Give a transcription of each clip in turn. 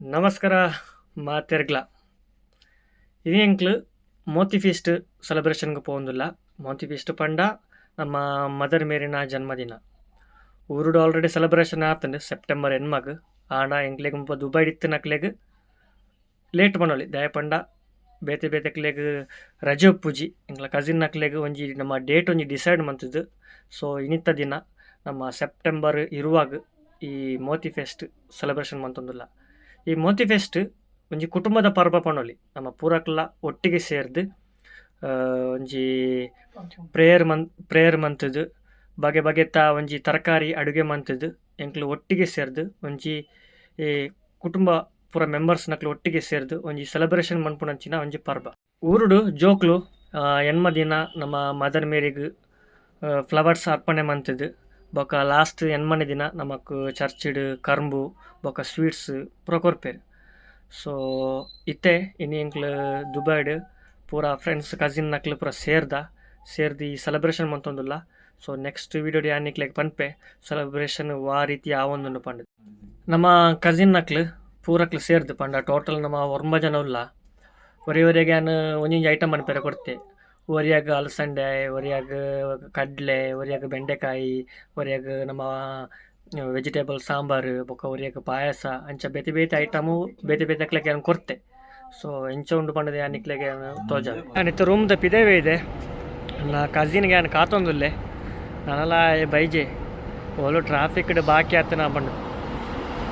ನಮಸ್ಕಾರ, ಮಾತೆರ್ಗ್ಲ. ಇದು ಎಂಕ್ಲು ಮೋತಿ ಫೀಸ್ಟ್ ಸೆಲೆಬ್ರೇಷನ್ಗೆ ಪೋಂದಿಲ್ಲ ಮೋತಿ ಫೀಸ್ಟ್ ಪಂಡ ನಮ್ಮ ಮದರ್ ಮೇರಿನ ಜನ್ಮದಿನ. ಊರುಡು ಆಲ್ರೆಡಿ ಸೆಲೆಬ್ರೇಷನ್ ಆತಂಡು ಸೆಪ್ಟೆಂಬರ್ ಎನ್ಮಗ್ ಆಂಡ ಎಂಕ್ಲೆಗ್ ಮುಂಪ ದುಬೈ ಇತ್ತು ನಕ್ಲೆಗ್. ಲೇಟ್ ಪನೊಲಿ ದಯ ಪಂಡ. ಬೇತೆ ಬೇತೆಕ್ಲೆಗ್ ರಜೆ ಪೂಜಿ ಎಂಕ್ಲ ಕಸಿನ್ ನಕ್ಲೆಗ್ ಒಂಜಿ ನಮ್ಮ ಡೇಟ್ ಒಂಜಿ ಡಿಸೈಡ್ ಮಂತುದು. ಸೊ ಇನಿತ್ತ ದಿನ ನಮ್ಮ ಸೆಪ್ಟೆಂಬರ್ ಇರುವಾಗ ಈ ಮೋತಿ ಫೆಸ್ಟ್ ಸೆಲೆಬ್ರೇಷನ್ ಮಂತೊಂದುಲ್ಲ. ಈ ಮೋತಿ ಫೆಸ್ಟ್ ಒಂಜಿ ಕುಟುಂಬದ ಪರ್ವ ಪನೊಲಿ ನಮ್ಮ ಪೂರಕ್ಲ ಒಟ್ಟಿಗೆ ಸೇರ್ದು ಒಂಜಿ ಪ್ರೇಯರ್ ಮಂತ್ ಪ್ರೇಯರ್ ಮಂತುದು ಬಗೆ ಬಗೆತ ಒಂಜಿ ತರಕಾರಿ ಅಡುಗೆ ಮಂತುದು ಎಂಕ್ಲು ಒಟ್ಟಿಗೆ ಸೇರ್ದು, ಒಂಜಿ ಈ ಕುಟುಂಬ ಪೂರ ಮೆಂಬರ್ಸ್ ನಕ್ಲು ಒಟ್ಟಿಗೆ ಸೇರ್ದು, ಒಂಜಿ ಸೆಲೆಬ್ರೇಷನ್ ಮನ್ಪುನಂಚಿನ ಒಂಜಿ ಪರ್ವ. ಊರುಡು ಜೋಕ್ಲು ಎನ್ಮ ದಿನ ನಮ್ಮ ಮದರ್ ಮೇರಿಗ್ ಫ್ಲವರ್ಸ್ ಅರ್ಪಣೆ ಮಂತುದು ಬೊಕ ಲಾಸ್ಟ್ ಎನ್ಮನೆ ದಿನ ನಮಕ್ ಚರ್ಚಿಡ್ ಕರ್ಂಬು ಬೊಕ್ಕ ಸ್ವೀಟ್ಸ್ ಪೂರ ಕೊರ್ಪೆರ್ ಸೊ, ಇತ್ತೆ ಇನಿ ಎಂಕ್ಲು ದುಬೈಡ್, ಪೂರ ಫ್ರೆಂಡ್ಸ್, ಕಸಿನ್ ನಕ್ಲು ಪೂರ ಸೇರ್ದ. ಸೇರ್ದು ಈ ಸೆಲೆಬ್ರೇಷನ್ ಮಂತೊಂದುಲ್ಲ. ಸೊ, ನೆಕ್ಸ್ಟ್ ವಿಡಿಯೋ ಯಾನಿಕ್ಲೆಗ್ ಪನ್ಪೆ, ಸೆಲೆಬ್ರೇಷನ್ ವಾ ರೀತಿ ಆವೊಂದುಂಡು ಪಂಡ್. ನಮ್ಮ ಕಸಿನ್ ನಕ್ಲು ಪೂರಕ್ಲು ಸೇರ್ದು ಪಂಡ. ಟೋಟಲ್ ನಮ್ಮ ಒಂಬ ಜನ ಉಲ್ಲ ಒರೆಯವರೆಗೆ ಒರಿಯಾಗ ನಾನು ಒಂಜೊಂಜಿ ಐಟಮ್ ಮನ್ಪೆರೆ ಕೊಡ್ತೆ. ಒರಿಯಾಗ ಅಲಸಂಡೆ ಒರಿಯಾಗ ಕಡ್ಲೆ ಒರಿಯಾಗ ಬೆಂಡೆಕಾಯಿ ಒರಿಯಾಗ ನಮ್ಮ ವೆಜಿಟೇಬಲ್ ಸಾಂಬಾರು, ಬೊಕ್ಕ ಒರಿಯಾಗ ಪಾಯಸ, ಅಂಚ ಬೇತೆ ಬೇತೆ ಐಟಮು ಬೇತೆ ಬೇತೆ ಅಕ್ಲೆಗೆ ಏನು ಕೊರ್ತೆ ಸೊ ಎಂಚ ಉಂಡು ಪಂಡದೆ ಅನಿಕ್ಲೆಗೆ ತೋಜ. ನಾನಿತ್ತು ರೂಮ್ ಪಿದೇವೆ ಇದೆ. ನಾ ಕಸಿನ್ಗೆ ಏನು ಕಾತೊಂದುಲ್ಲೆ. ನಾನೆಲ್ಲ ಬೈಜೆ. ಓಲು ಟ್ರಾಫಿಕ್ ಬಾಕಿ ಆತ ನಾ ಬಂಡು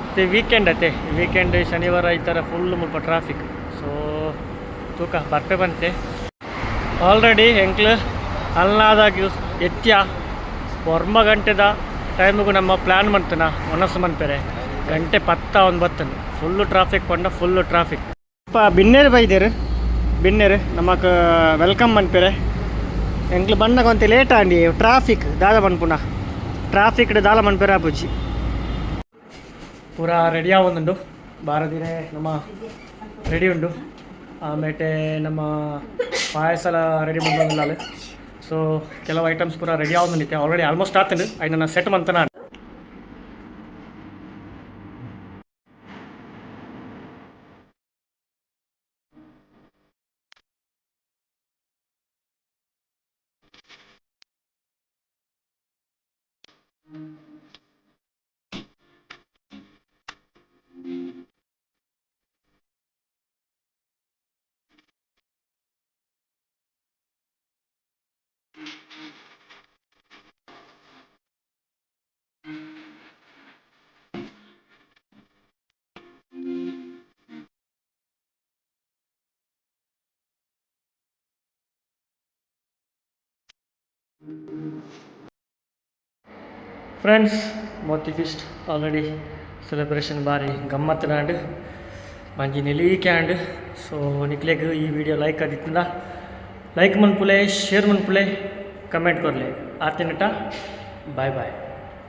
ಮತ್ತೆ ವೀಕೆಂಡ್ ಅತ್ತೆ ವೀಕೆಂಡ್ ಶನಿವಾರ ಈ ಥರ ಫುಲ್ ಮುಲ್ಪ ಟ್ರಾಫಿಕ್ ಸೊ ತೂಕ ಬರ್ಪೆ ಬಂತೆ. ಆಲ್ರೆಡಿ ಹೆಂಕ್ಲು ಅಲ್ಲಾದಾಗ ಎತ್ಯ ಒರ್ಮ ಗಂಟೆದ ಟೈಮಿಗೂ ನಮ್ಮ ಪ್ಲ್ಯಾನ್ ಮಾಡ್ತಾನ ಮನಸ್ಸು ಮನ್ಪೇರೆ. ಗಂಟೆ ಪತ್ತ ಒಂದು ಫುಲ್ ಫುಲ್ಲು ಟ್ರಾಫಿಕ್ ಪಂಡ ಫುಲ್ಲು ಟ್ರಾಫಿಕ್ ಪ ಬಿನ್ನೇರು ಬೈದೇರು. ಬಿನ್ನೇರು, ನಮಕ್ ವೆಲ್ಕಮ್ ಮನ್ಪೇರೆ. ಎಂಕ್ಲು ಬಂದಾಗ ಲೇಟ್ ಆಂಡಿ ಟ್ರಾಫಿಕ್ ದಾದ ಮನ್ಪುನ ಟ್ರಾಫಿಕ್ ದಾಲ ಮನ್ಪೆರೆ ಆಪುಜಿ ಪೂರ ರೆಡಿ ಆವೊಂದುಂಡು ಬಾರದಿರೇ ನಮ್ಮ ರೆಡಿ ಉಂಡು. ಆಮೇಲೆ ನಮ್ಮ ಪಾಯಸ ಎಲ್ಲ ರೆಡಿ ಮಾಡ್ಬೋದು ಸೊ ಕೆಲವು ಐಟಮ್ಸ್ ಪೂರ ರೆಡಿ ಆಗೋದು ನಿತ್ಯ. ಆಲ್ರೆಡಿ ಆಲ್ಮೋಸ್ಟ್ ಆಗ್ತೀನಿ ಐನ set ಮಂತನ friends Monti feast already celebration ಬಾರಿ ಗಮ್ಮತ್ತಿನಾಂಡು ಮಂಜಿ ನೆಲೀಕ್ಯಾಂಡ್ ಸೊ ನಿಕ್ಲೆಗ್ ಈ ವಿಡಿಯೋ ಲೈಕ್ ಆದಿತ್ತಂದ ಲೈಕ್ ಮನ್ಪುಲೆ ಶೇರ್ ಮನ್ಪುಲೆ ಕಮೆಂಟ್ ಕೊರ್ಲೆ ಆತಿನಟ ಬಾಯ್ ಬಾಯ್